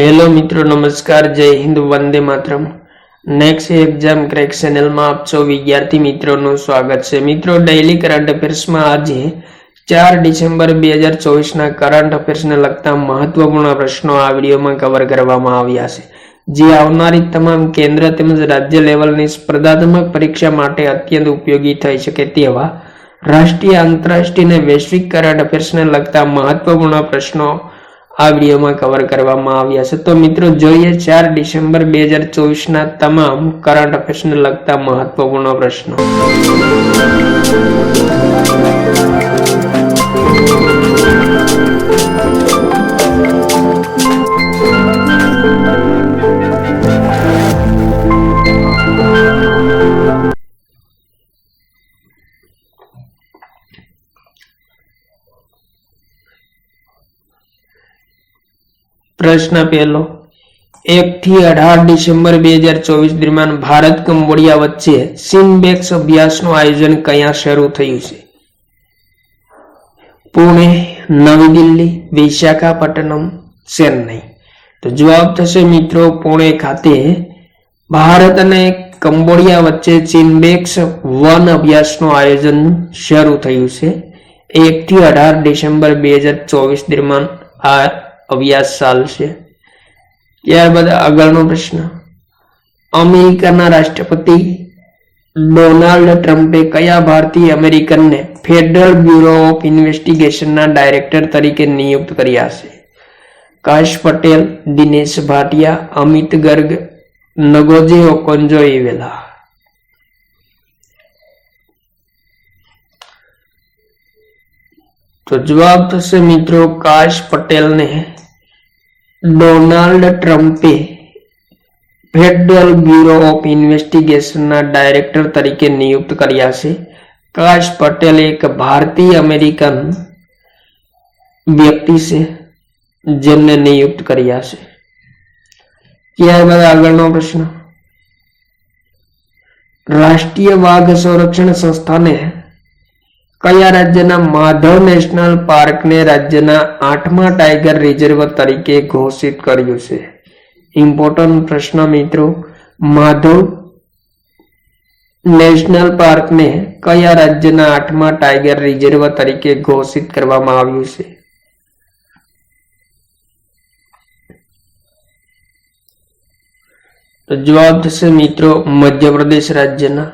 Hello મિત્રો, નમસ્કાર, જય હિન્દ, વંદે માતરમ. નેક્સ્ટ એક્ઝામ ક્રેક ચેનલમાં આપ સૌ વિદ્યાર્થી મિત્રોનું સ્વાગત છે. મિત્રો ડેઇલી કરંટ અફેર્સમાં આજે ચાર ડિસેમ્બર બે હજાર ચોવીસના કરંટ અફેર્સને લગતા મહત્વપૂર્ણ પ્રશ્નો આ વિડીયોમાં કવર કરવામાં આવ્યા છે. જે આવનારી તમામ કેન્દ્ર તેમજ રાજ્ય લેવલની સ્પર્ધાત્મક પરીક્ષા માટે અત્યંત ઉપયોગી થઈ શકે તેવા રાષ્ટ્રીય, આંતરરાષ્ટ્રીય અને વૈશ્વિક કરંટ અફેર્સને લગતા મહત્વપૂર્ણ પ્રશ્નો આ વિડીયોમાં કવર કરવામાં આવ્યા છે. તો મિત્રો, જોઈએ ચાર ડિસેમ્બર બે હજાર ચોવીસના તમામ કરંટ અફેર્સને લગતા મહત્વપૂર્ણ પ્રશ્નો. પ્રશ્ન પહેલો. એક થી અઢાર ડિસેમ્બર બે હજાર ચોવીસ દરમિયાન ભારત કંબોડિયા વચ્ચે સિનબેક્સ અભ્યાસનું આયોજન કયા શરૂ થયું છે? પુણે, નવી દિલ્હી, વિશાખાપટ્ટનમ, ચેન્નઈ. તો જવાબ થશે મિત્રો પુણે ખાતે. ભારત અને કંબોડિયા વચ્ચે ચિનબેક્સ વન અભ્યાસનું આયોજન શરૂ થયું છે. એક થી અઢાર ડિસેમ્બર બે હજાર ચોવીસ દરમિયાન આ અભ્યાસ ચાલશે ત્યારબાદ આગળનો પ્રશ્ન અમેરિકાના રાષ્ટ્રપતિ ડોનાલ્ડ ટ્રમ્પે કયા ભારતીય અમેરિકનને ફેડરલ બ્યુરો ઓફ ઇન્વેસ્ટિગેશનના ડાયરેક્ટર તરીકે નિયુક્ત કર્યા છે કાશ પટેલ દિનેશ ભાટિયા અમિત ગર્ગ નગોજે ઓકોન્જો એવેલા તો જવાબ થશે મિત્રો કાશ પટેલને ડોનાલ્ડ ટ્રમ્પે ફેડરલ બ્યુરો ઓફ ઇન્વેસ્ટિગેશનના ડાયરેક્ટર તરીકે નિયુક્ત કર્યા છે કાશ પટેલ એક ભારતીય અમેરિકન વ્યક્તિ છે જેમને નિયુક્ત કર્યા છે ત્યારબાદ આગળનો પ્રશ્ન રાષ્ટ્રીય વાઘ સંરક્ષણ સંસ્થાને કયા રાજ્યના માધવ નેશનલ પાર્કને રાજ્યના આઠમા ટાઈગર રિઝર્વ તરીકે ઘોષિત કર્યું છે? ઇમ્પોર્ટન્ટ પ્રશ્ન મિત્રો, માધવ નેશનલ પાર્કને કયા રાજ્યના આઠમા ટાઈગર રિઝર્વ તરીકે ઘોષિત કરવામાં આવ્યું છે? તો જવાબ થશે મિત્રો મધ્યપ્રદેશ રાજ્યના.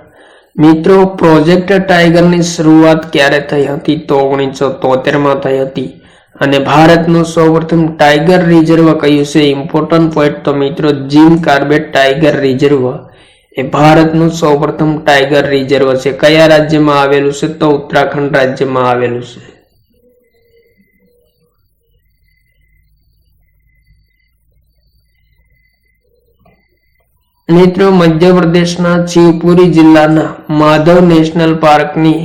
મિત્રો પ્રોજેક્ટ ટાઈગરની શરૂઆત ક્યારે થઈ હતી? તો ઓગણીસો તોતેરમાં થઈ હતી. અને ભારતનું સૌપ્રથમ ટાઈગર રિઝર્વ કયું છે? ઇમ્પોર્ટન્ટ પોઈન્ટ તો મિત્રો જીમ કાર્બેટ ટાઈગર રિઝર્વ એ ભારતનું સૌપ્રથમ ટાઈગર રિઝર્વ છે. કયા રાજ્યમાં આવેલું છે? તો ઉત્તરાખંડ રાજ્યમાં આવેલું છે. મિત્રો મધ્યપ્રદેશના શિવપુરી જિલ્લાના માધવ નેશનલ પાર્કની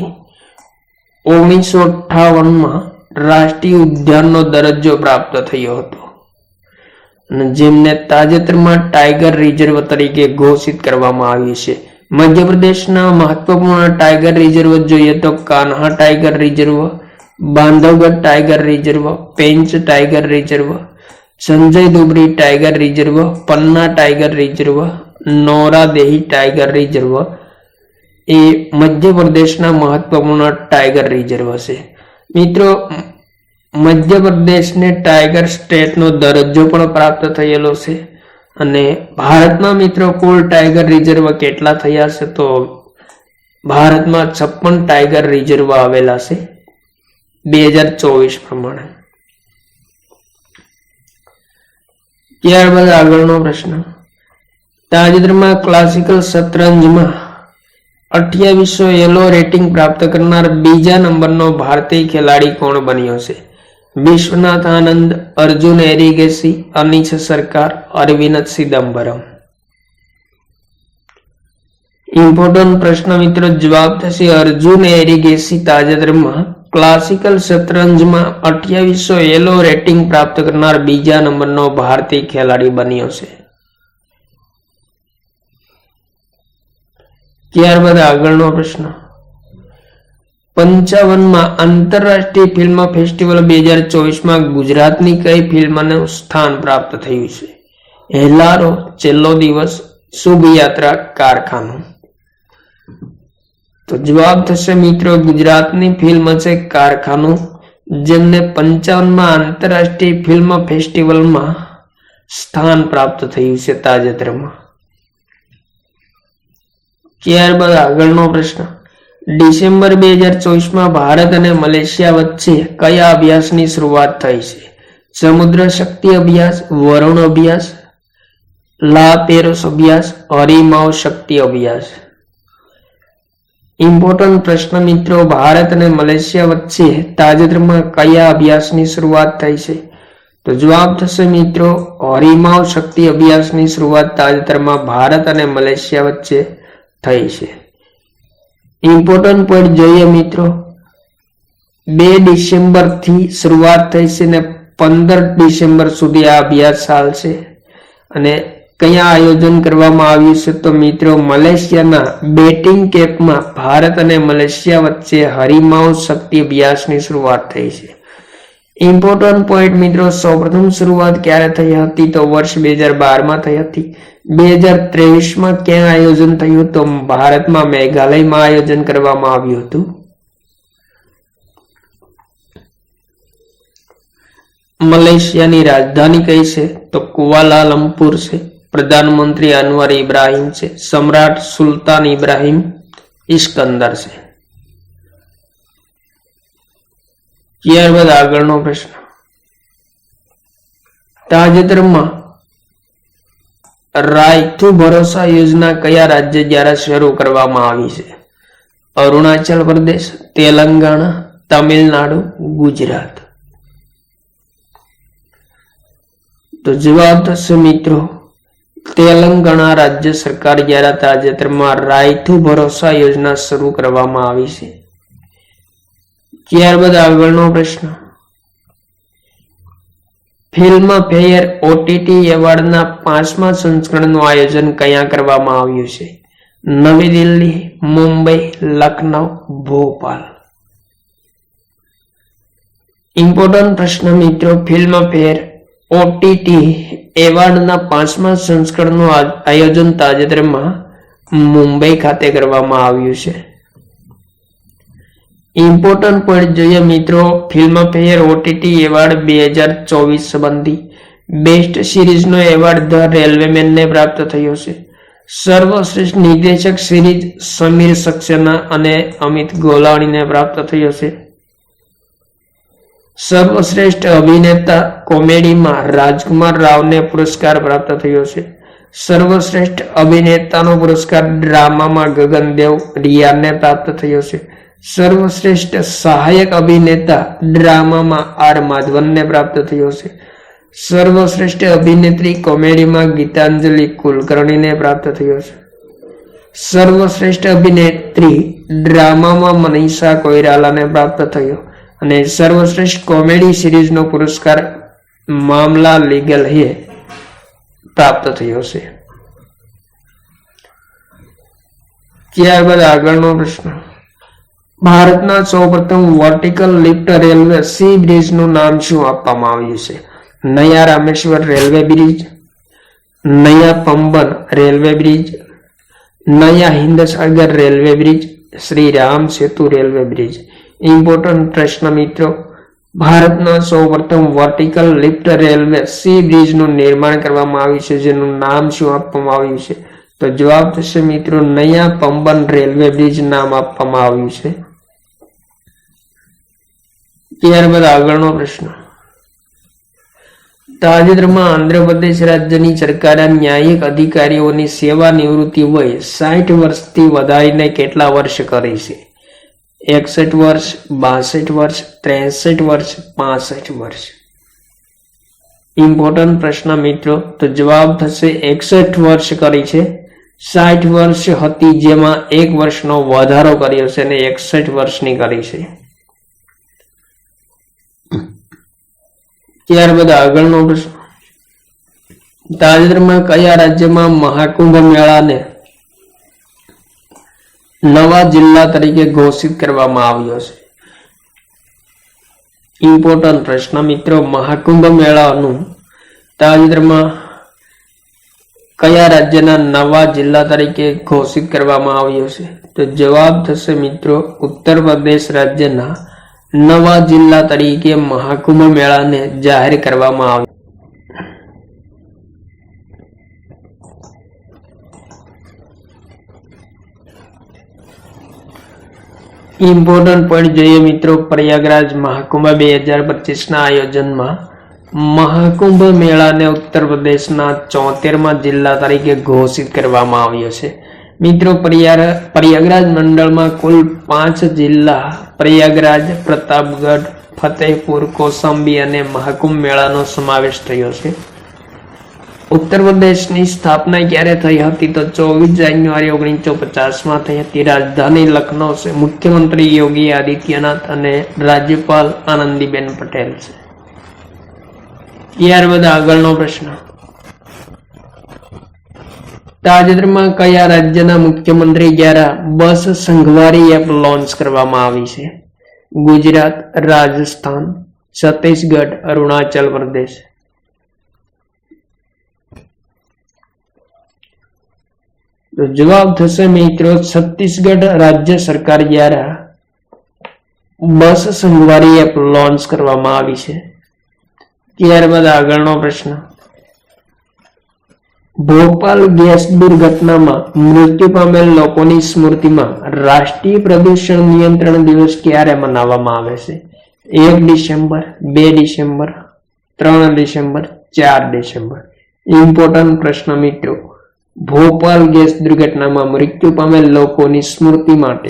ઓગણીસો અઠાવનમાં રાષ્ટ્રીય ઉદ્યાનનો દરજ્જો પ્રાપ્ત થયો હતો. જેમને તાજેતરમાં ટાઈગર રિઝર્વ તરીકે ઘોષિત કરવામાં આવી છે. મધ્યપ્રદેશના મહત્વપૂર્ણ ટાઈગર રિઝર્વ જોઈએ તો Kanha tiger reserve, Bandhavgarh tiger reserve, Pench tiger reserve, Sanjay Dubri tiger reserve, Panna tiger reserve Nauradehi tiger reserve એ મધ્યપ્રદેશના મહત્વપૂર્ણ ટાઈગર રિઝર્વ છે. મિત્રો, મધ્યપ્રદેશને ટાઈગર સ્ટેટનો દરજ્જો પણ પ્રાપ્ત થયેલો છે અને ભારતમાં મિત્રો કુલ ટાઈગર રિઝર્વ કેટલા થયા છે તો ભારતમાં છપ્પન ટાઈગર રિઝર્વ આવેલા છે બે હજાર ચોવીસ પ્રમાણે. ત્યારબાદ આગળનો પ્રશ્ન. તાજેતરમાં ક્લાસિકલ શતરંજમાં અઠ્યાવીસો એલો રેટિંગ પ્રાપ્ત કરનાર બીજા નંબરનો ભારતીય ખેલાડી કોણ બન્યો છે? વિશ્વનાથ આનંદ, અર્જુન એરિગેસી અનિશ સરકાર, અરવિંદ સિદમ્બરમ ઇમ્પોર્ટન્ટ પ્રશ્ન મિત્રો, જવાબ થશે અર્જુન એરિગેસી તાજેતરમાં. ક્લાસિકલ શતરંજમાં અઠ્યાવીસો એલો રેટિંગ પ્રાપ્ત કરનાર બીજા નંબરનો ભારતીય ખેલાડી બન્યો છે. ત્યારબાદ આગળનો પ્રશ્ન. પંચાવનમાં આંતરરાષ્ટ્રીય ફિલ્મ ફેસ્ટિવલ બે હજાર ચોવીસમાં ગુજરાતની કઈ ફિલ્મને સ્થાન પ્રાપ્ત થયું છે? હેલારો છેલ્લો દિવસ શુભ યાત્રા કારખાનું. તો જવાબ થશે મિત્રો, ગુજરાતની ફિલ્મ છે કારખાનું, જેમને પંચાવનમાં આંતરરાષ્ટ્રીય ફિલ્મ ફેસ્ટિવલમાં સ્થાન પ્રાપ્ત થયું છે તાજેતરમાં. ત્યારબાદ આગળનો પ્રશ્ન. ડિસેમ્બર બે હજાર ચોવીસમાં ભારત અને મલેશિયા વચ્ચે કયા અભ્યાસની શરૂઆત થઈ છે? સમુદ્ર શક્તિ અભ્યાસ, વરુણ અભ્યાસ, લા પેરોસ અભ્યાસ, હરિમાવ શક્તિ અભ્યાસ. ઇમ્પોર્ટન્ટ પ્રશ્ન મિત્રો, ભારત અને મલેશિયા વચ્ચે તાજેતરમાં કયા અભ્યાસની શરૂઆત થઈ છે? તો જવાબ થશે મિત્રો, હરિમાવ શક્તિ અભ્યાસની શરૂઆત તાજેતરમાં ભારત અને મલેશિયા વચ્ચે. થઈ છે. ઇમ્પોર્ટન્ટ પોઈન્ટ જોઈએ મિત્રો. બે ડિસેમ્બરથી શરૂઆત થઈ છે ને પંદર ડિસેમ્બર સુધી આ અભ્યાસ ચાલશે. અને કયા આયોજન કરવામાં આવ્યું છે તો મિત્રો મલેશિયાના બેટિંગ કેપમાં ભારત અને મલેશિયા વચ્ચે હરિમાઉ શક્તિ અભ્યાસની શરૂઆત થઈ છે. ઇમ્પોર્ટન્ટ પોઈન્ટ મિત્રો, સૌપ્રથમ શરૂઆત ક્યારે થઈ હતી તો વર્ષ બે હજાર બારમાં થઈ હતી. બે હજાર ત્રેવીસમાં ક્યાં આયોજન થયું તો ભારતમાં મેઘાલયમાં આયોજન કરવામાં આવ્યું હતું? મલેશિયાની રાજધાની કઈ છે? તો કુવાલાલંપુર છે. પ્રધાનમંત્રી અનવર ઇબ્રાહિમ છે. સમ્રાટ સુલતાન ઇબ્રાહિમ ઇસ્કંદર છે. ત્યારબાદ આગળનો પ્રશ્ન. તાજેતરમાં રાયથુ ભરોસા યોજના કયા રાજ્ય દ્વારા શરૂ કરવામાં આવી છે? અરુણાચલ પ્રદેશ, તેલંગાણા, તમિલનાડુ, ગુજરાત. તો જવાબ થશે મિત્રો, તેલંગાણા રાજ્ય સરકાર દ્વારા તાજેતરમાં રાયથુ ભરોસા યોજના શરૂ કરવામાં આવી છે. ત્યારબાદ આગળનો પ્રશ્ન. ફિલ્મ ફેયર ઓટીટી એવોર્ડના પાંચમા સંસ્કરણનું આયોજન ક્યાં કરવામાં આવ્યું છે? નવી દિલ્હી, મુંબઈ લખનઉ ભોપાલ. ઇમ્પોર્ટન્ટ પ્રશ્ન મિત્રો, ફિલ્મ ફેર ઓટીટી એવોર્ડના પાંચમા સંસ્કરણનું આયોજન તાજેતરમાં મુંબઈ ખાતે કરવામાં આવ્યું છે. ઇમ્પોર્ટન્ટ પોઈન્ટ જોઈએ મિત્રો ફિલ્મફેર ઓટીટી એવોર્ડ બે હજાર ચોવીસ સંબંધી. બેસ્ટ સિરીઝનો એવોર્ડ ધ રેલવેમેનને પ્રાપ્ત થયો છે. સર્વશ્રેષ્ઠ નિર્દેશક સિરીઝ સમીર સક્સેના અને અમિત ગોલાણીને પ્રાપ્ત થયો છે. સર્વશ્રેષ્ઠ અભિનેતા કોમેડીમાં રાજકુમાર રાવને પુરસ્કાર પ્રાપ્ત થયો છે. સર્વશ્રેષ્ઠ અભિનેતાનો પુરસ્કાર ડ્રામામાં ગગનદેવ રિયાને પ્રાપ્ત થયો છે. સર્વશ્રેષ્ઠ સહાયક અભિનેતા ડ્રામામાં આર માધવનને પ્રાપ્ત થયો છે. સર્વશ્રેષ્ઠ અભિનેત્રી કોમેડીમાં ગીતાંજલિ કુલકર્ણીને પ્રાપ્ત થયો છે. સર્વશ્રેષ્ઠ અભિનેત્રી ડ્રામામાં મનીષા કોઈરાલાને પ્રાપ્ત થયો અને સર્વશ્રેષ્ઠ કોમેડી સિરીઝનો પુરસ્કાર મામલા લીગલ હે પ્રાપ્ત થયો છે. ત્યારબાદ આગળનો પ્રશ્ન. ભારતના સૌપ્રથમ વર્ટિકલ લિફ્ટ રેલવે સી બ્રિજનું નામ શું આપવામાં આવ્યું છે? નયા રામેશ્વર રેલવે બ્રિજ, નયા પંબન રેલવે બ્રિજ, નયા Hindsagar railway bridge, Shri Ram Setu railway bridge. Important પ્રશ્ન મિત્રો, ભારતના સૌપ્રથમ વર્ટિકલ લિફ્ટ રેલવે સી બ્રિજનું નિર્માણ કરવામાં આવ્યું છે, જેનું નામ શું આપવામાં આવ્યું છે? તો જવાબ થશે મિત્રો, નયા પંબન રેલવે બ્રિજ નામ આપવામાં આવ્યું છે. ત્યારબાદ આગળનો પ્રશ્ન. તાજેતરમાં આંધ્રપ્રદેશ રાજ્યની સરકારે ન્યાયિક અધિકારીઓની સેવા નિવૃત્તિ વય સાઠ વર્ષથી વધારીને કેટલા વર્ષ કરી છે? એકસઠ વર્ષ, બાસઠ વર્ષ, ત્રેસઠ વર્ષ, પાસઠ વર્ષ. ઇમ્પોર્ટન્ટ પ્રશ્ન મિત્રો, તો જવાબ થશે એકસઠ વર્ષ કરી છે. સાઠ વર્ષ હતી જેમાં એક વર્ષનો વધારો કર્યો છે અને એકસઠ વર્ષની કરી છે. ત્યારબાદ આગળનો પ્રશ્ન. તાજેતરમાં કયા રાજ્યમાં મહાકુંભ મેળાને નવા જિલ્લા તરીકે ઘોષિત કરવામાં આવ્યો છે? ઇમ્પોર્ટન્ટ પ્રશ્ન. મિત્રો, મહાકુંભ મેળાનું તાજેતરમાં કયા રાજ્યના નવા જિલ્લા તરીકે ઘોષિત કરવામાં આવ્યો છે? તો જવાબ થશે, મિત્રો, ઉત્તર પ્રદેશ રાજ્યના નવા જિલ્લા તરીકે મહાકુંભ મેળાને જાહેર કરવામાં આવ્યો. ઇમ્પોર્ટન્ટ પોઈન્ટ જોઈએ મિત્રો, પ્રયાગરાજ મહાકુંભ બે હજાર પચીસના આયોજનમાં મહાકુંભ મેળાને ઉત્તર પ્રદેશના ચોતેરમાં જિલ્લા તરીકે ઘોષિત કરવામાં આવ્યો છે. મિત્રો પ્રયાગ પ્રયાગરાજ મંડળમાં કુલ પાંચ જિલ્લા પ્રયાગરાજ, પ્રતાપગઢ, ફતેહપુર, કોસંબી અને મહાકુંભ મેળાનો સમાવેશ થયો છે. ઉત્તર પ્રદેશની સ્થાપના ક્યારે થઈ હતી તો ચોવીસ જાન્યુઆરી ઓગણીસો પચાસમાં થઈ હતી. રાજધાની લખનૌ છે. મુખ્યમંત્રી યોગી આદિત્યનાથ અને રાજ્યપાલ આનંદીબેન પટેલ છે. ત્યારબાદ આગળનો પ્રશ્ન. તાજેતરમાં કયા રાજ્યના મુખ્યમંત્રી દ્વારા બસ સંઘવારી એપ લોન્ચ કરવામાં આવી છે? ગુજરાત, રાજસ્થાન, છત્તીસગઢ, અરુણાચલ પ્રદેશ. તો જવાબ થશે મિત્રો છત્તીસગઢ રાજ્ય સરકાર દ્વારા બસ સંઘવારી એપ લોન્ચ કરવામાં આવી છે. ત્યારબાદ આગળનો પ્રશ્ન. ભોપાલ ગેસ દુર્ઘટનામાં મૃત્યુ પામેલ લોકોની સ્મૃતિમાં રાષ્ટ્રીય પ્રદૂષણ નિયંત્રણ દિવસ ક્યારે મનાવવામાં આવે છે? એક ડિસેમ્બર, બે ડિસેમ્બર, ત્રણ ડિસેમ્બર, ચાર ડિસેમ્બર. ઇમ્પોર્ટન્ટ પ્રશ્ન મિત્રો. ભોપાલ ગેસ દુર્ઘટનામાં મૃત્યુ પામેલ લોકોની સ્મૃતિ માટે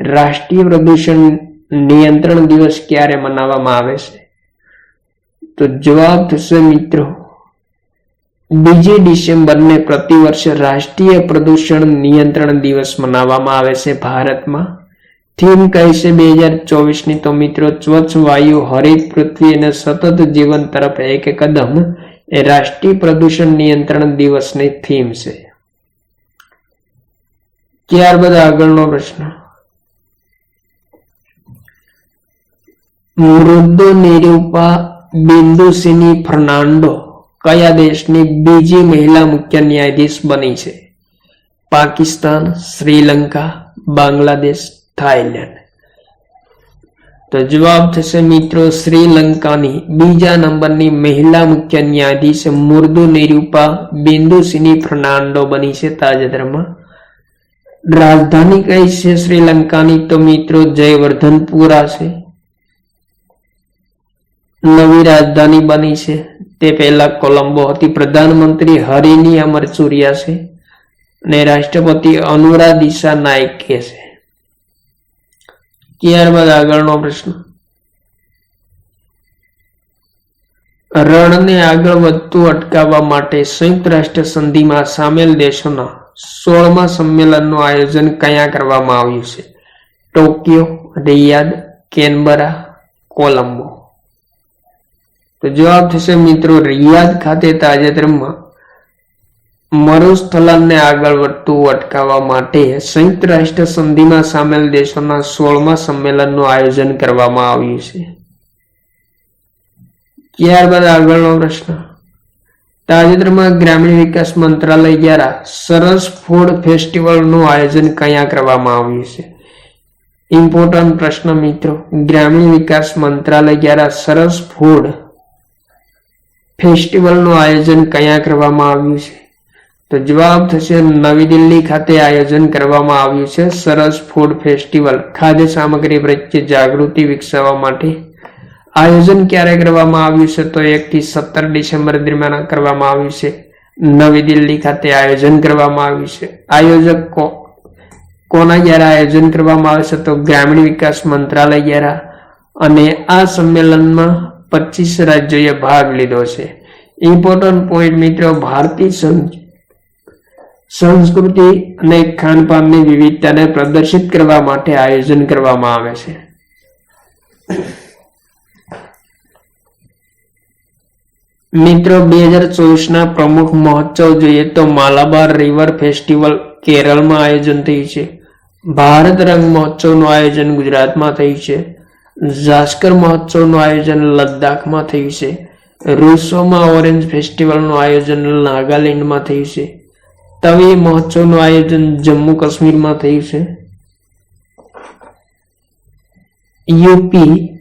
રાષ્ટ્રીય પ્રદૂષણ નિયંત્રણ દિવસ ક્યારે મનાવવામાં આવે છે? તો જવાબ થશે મિત્રો બીજી ડિસેમ્બરને પ્રતિવર્ષ રાષ્ટ્રીય પ્રદૂષણ નિયંત્રણ દિવસ મનાવવામાં આવે છે ભારતમાં. થીમ કહે છે બે હજાર ચોવીસની, તો મિત્રો, સ્વચ્છ વાયુ હરિત પૃથ્વી અને સતત જીવન તરફ એક કદમ એ રાષ્ટ્રીય પ્રદૂષણ નિયંત્રણ દિવસની થીમ છે. ત્યારબાદ આગળનો પ્રશ્ન. મૃદુ નિરૂપા બિંદુસિની ફર્નાન્ડો કયા દેશની બીજી મહિલા મુખ્ય ન્યાયાધીશ બની છે? પાકિસ્તાન, શ્રીલંકા, બાંગ્લાદેશ થાઈલેન્ડ તો જવાબ થશે મિત્રો શ્રીલંકાની. બીજા નંબરની મહિલા મુખ્ય ન્યાયાધીશ મુર્દુ નિરૂપા બિંદુસિની ફર્નાન્ડો બની છે તાજેતરમાં. રાજધાની કઈ છે શ્રીલંકાની? તો મિત્રો જયવર્ધનપુરા છે. નવી રાજધાની બની છે. તે પહેલા કોલંબો હતી. પ્રધાનમંત્રી હરિની અમરચુરિયા છે અને રાષ્ટ્રપતિ અનુરા દિશા નાયકે છે. ત્યારબાદ આગળનો પ્રશ્ન. રણને આગળ વધતું અટકાવવા માટે સંયુક્ત રાષ્ટ્ર સંધિમાં સામેલ દેશોના સોળમા સંમેલનનું આયોજન કયા કરવામાં આવ્યું છે? Tokyo Riyadh Canberra, Colombo. તો જવાબ થશે મિત્રો રિયાદ ખાતે તાજેતરમાં મરુસ્થલનને આગળ વધતું અટકાવવા માટે સંયુક્ત રાષ્ટ્ર સંધિમાં સામેલ દેશોના સોળમા સંમેલનનું આયોજન કરવામાં આવ્યું છે. ત્યારબાદ આગળનો પ્રશ્ન. તાજેતરમાં ગ્રામીણ વિકાસ મંત્રાલય દ્વારા સરસ ફૂડ ફેસ્ટિવલનું આયોજન કયા કરવામાં આવ્યું છે? ઇમ્પોર્ટન્ટ પ્રશ્ન મિત્રો, ગ્રામીણ વિકાસ મંત્રાલય દ્વારા સરસ ફૂડ ફેસ્ટિવલનું આયોજન ક્યાં કરવામાં આવ્યું છે? તો જવાબ થશે, નવી દિલ્હી ખાતે આયોજન કરવામાં આવ્યું છે, સરસ ફૂડ ફેસ્ટિવલ. ખાદ્ય સામગ્રી પ્રત્યે જાગૃતિ વિકસાવવા માટે. આયોજન ક્યારે કરવામાં આવ્યું છે? તો એકથી સત્તર ડિસેમ્બર દરમિયાન કરવામાં આવ્યું છે. નવી દિલ્હી ખાતે આયોજન કરવામાં આવ્યું છે. આયોજક કોના દ્વારા આયોજન કરવામાં આવે છે? તો ગ્રામીણ વિકાસ મંત્રાલય દ્વારા. અને આ સંમેલનમાં પચીસ રાજ્યોએ ભાગ લીધો છે. ઇમ્પોર્ટન્ટ પોઈન્ટ મિત્રો, ભારતીય સંસ્કૃતિ અને ખાનપાનની વિવિધતાને પ્રદર્શિત કરવા માટે આયોજન કરવામાં આવે છે. મિત્રો, બે હજાર ચોવીસના પ્રમુખ મહોત્સવ જોઈએ તો માલાબાર રિવર ફેસ્ટિવલ કેરળમાં આયોજન થયું છે. ભારત રંગ મહોત્સવનું આયોજન ગુજરાતમાં થયું છે. ઝાસ્કર મહોત્સવનું આયોજન લદ્દાખમાં થયું છે. રૂસોમાં ઓરેન્જ ફેસ્ટિવલનું આયોજન નાગાલેન્ડમાં થયું છે. તવી મહોત્સવનું આયોજન જમ્મુ કાશ્મીરમાં થયું છે. યુપી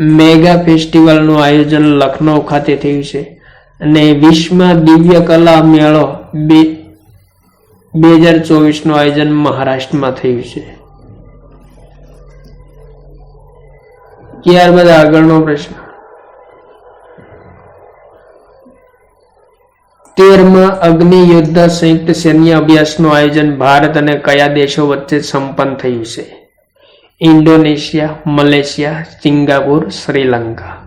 મેગા ફેસ્ટિવલનું આયોજન લખનૌ ખાતે થયું છે અને વિશ્વ દિવ્ય કલા મેળો બે બે હજાર ચોવીસનું આયોજન મહારાષ્ટ્રમાં થયું છે. ત્યારબાદ આગળનો પ્રશ્ન. તેરમાં અગ્નિ યુદ્ધ સંયુક્ત સૈન્ય અભ્યાસનું આયોજન ભારત અને કયા દેશો વચ્ચે સંપન્ન થયું છે? Indonesia, Malaysia, Singapore, Sri Lanka.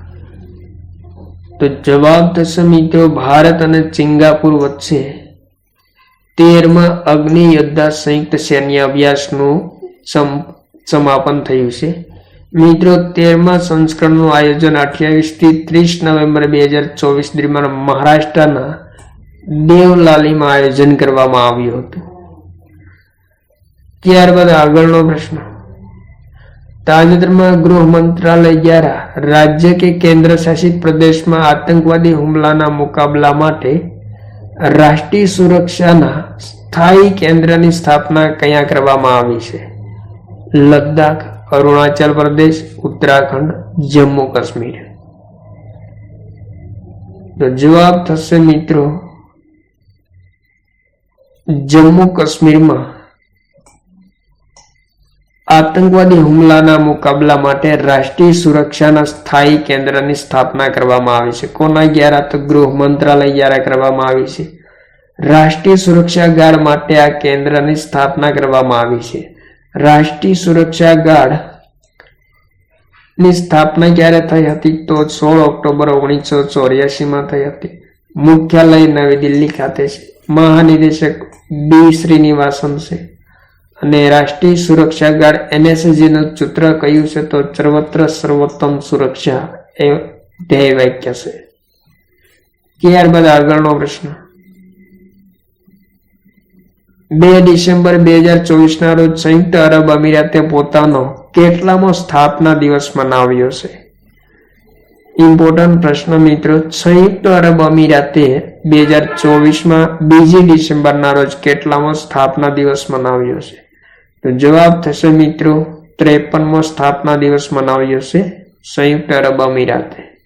તો જવાબ થશે મિત્રો ભારત અને સિંગાપુર વચ્ચે. તેરમાં અગ્નિ યોદ્ધા સંયુક્ત સૈન્ય અભ્યાસનું સમ- સમાપન થયું છે. મિત્રો, તેરમા સંસ્કરણનું આયોજન અઠ્યાવીસથી ત્રીસ નવેમ્બર બે હજાર ચોવીસ દરમિયાન મહારાષ્ટ્રના દેવલાલીમાં આયોજન કરવામાં આવ્યું હતું. ત્યારબાદ આગળનો પ્રશ્ન. તાજેતરમાં ગૃહ મંત્રાલય દ્વારા રાજ્ય કે કેન્દ્ર શાસિત પ્રદેશમાં આતંકવાદી હુમલાના મુકાબલા માટે રાષ્ટ્રીય સુરક્ષાના સ્થાયી કેન્દ્રની સ્થાપના કયા કરવામાં આવી છે? લદ્દાખ અરુણાચલ પ્રદેશ, ઉત્તરાખંડ, જમ્મુ કાશ્મીર. તો જવાબ થશે મિત્રો, જમ્મુ કાશ્મીરમાં આતંકવાદી હુમલાના મુકાબલા માટે રાષ્ટ્રીય સુરક્ષાના સ્થાયી કેન્દ્રની સ્થાપના કરવામાં આવી છે. કોના દ્વારા તો ગૃહ મંત્રાલય દ્વારા કરવામાં આવી છે. રાષ્ટ્રીય સુરક્ષા ગાર્ડ માટે આ કેન્દ્રની સ્થાપના કરવામાં આવી છે. રાષ્ટ્રીય સુરક્ષા ગાર્ડની સ્થાપના ક્યારે થઈ હતી તો સોળ ઓક્ટોબર ઓગણીસો ચોર્યાસીમાં થઈ હતી. મુખ્યાલય નવી દિલ્હી ખાતે છે. મહાનિદેશક બી શ્રીનિવાસન છે. અને રાષ્ટ્રીય સુરક્ષા ગાર્ડ એનએસજી નું સૂત્ર કયું છે તો સર્વત્ર સર્વોત્તમ સુરક્ષા એ ધ્યેય વાક્ય છે. ત્યારબાદ આગળનો પ્રશ્ન. બે ડિસેમ્બર બે હજાર ચોવીસ ના રોજ સંયુક્ત અરબ અમીરાતે પોતાનો કેટલામો સ્થાપના દિવસ મનાવ્યો છે. ઇમ્પોર્ટન્ટ પ્રશ્ન મિત્રો, સંયુક્ત અરબ અમીરાતે બે હજાર ચોવીસમાં બીજી ડિસેમ્બરના રોજ કેટલામો સ્થાપના દિવસ મનાવ્યો છે? તો જવાબ થશે મિત્રો, ત્રેપનમો સ્થાપના દિવસ મનાવ્યો છે સંયુક્ત અરબ અમીરાતે.